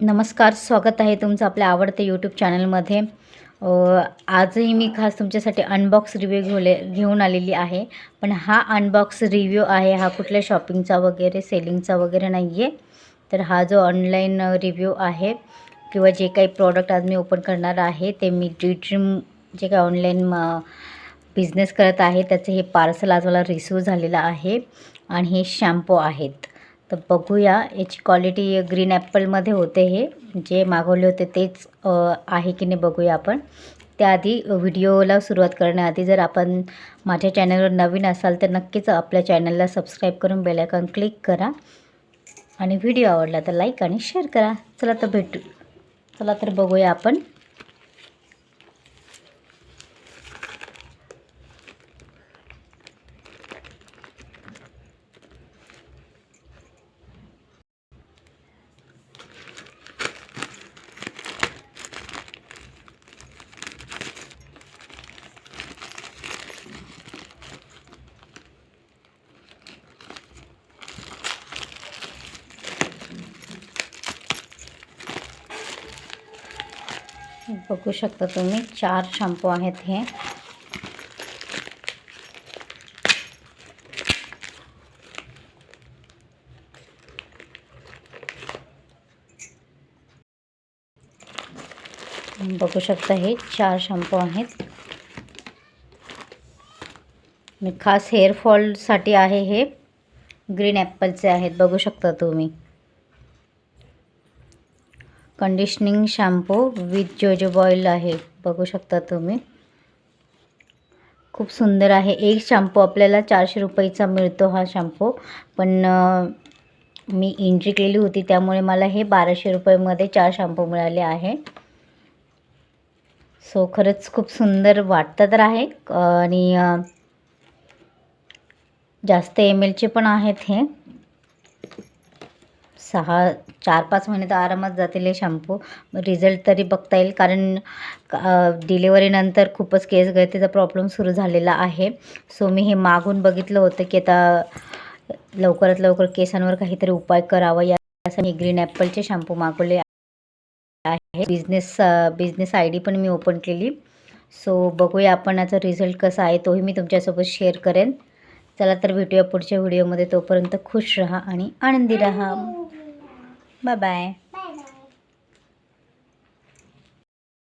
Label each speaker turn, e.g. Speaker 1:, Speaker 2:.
Speaker 1: नमस्कार स्वागत आहे तुमचं आपल्या आवडते यूट्यूब चॅनलमध्ये आजही मी खास तुमच्यासाठी अनबॉक्स रिव्ह्यू घेले घेऊन आलेली आहे. पण हा अनबॉक्स रिव्ह्यू आहे हा कुठल्या शॉपिंगचा वगैरे सेलिंगचा वगैरे नाही आहे तर हा जो ऑनलाईन रिव्ह्यू आहे किंवा जे काही प्रॉडक्ट आज मी ओपन करणार आहे ते मी डी ड्रीम जे काही ऑनलाईन बिझनेस करत आहे त्याचं हे पार्सल आज मला रिसिव्ह झालेलं आहे. आणि हे शॅम्पू आहेत. तर बघूया याची क्वालिटी ग्रीन ॲपलमध्ये होते हे. जे मागवले होते तेच आहे की नाही बघूया आपण. त्याआधी व्हिडिओला सुरुवात करण्याआधी जर आपण माझ्या चॅनलवर नवीन असाल तर नक्कीच आपल्या चॅनलला सबस्क्राईब करून बेलायकॉन क्लिक करा. आणि व्हिडिओ आवडला तर लाईक आणि शेअर करा. चला तर भेटू. चला तर बघूया आपण. बघू शकता तुम्ही, चार शॅम्पू आहेत हे. बघू शकता हे चार शॅम्पू आहेत. मी खास हेअरफॉलसाठी आहे हे. ग्रीन ॲपलचे आहेत, बघू शकता तुम्ही. Conditioning shampoo with jojoba oil आहे. बघू शकता तुम्ही. खूप सुंदर आहे. एक शॅम्पू आपल्याला चारशे रुपयेचा मिळतो हा शॅम्पू. पण मी एंट्री केली होती त्यामुळे मला हे बाराशे रुपयेमध्ये चार शॅम्पू मिळाले आहे. सो खरंच खूप सुंदर वाटतं तर आहे. आणि जास्त एम एलचे पण आहेत हे. सहा चार पाच महिने तर आरामात जातील हे शॅम्पू रिझल्ट तरी बघता येईल कारण डिलेवरीनंतर खूपच केस गळतीचा प्रॉब्लेम सुरू झालेला आहे. सो मी हे मागून बघितलं होतं की आता लवकरात लवकर केसांवर काहीतरी उपाय करावा. यासाठी ग्रीन ॲपलचे शॅम्पू मागवले आहे. बिझनेस बिझनेस आय डी पण मी ओपन केली. सो बघूया आपण याचा रिझल्ट कसा आहे तोही मी तुमच्यासोबत शेअर करेन. चला तर भेटूया पुढच्या व्हिडिओमध्ये तोपर्यंत खुश रहा आणि आनंदी राहा. 拜拜。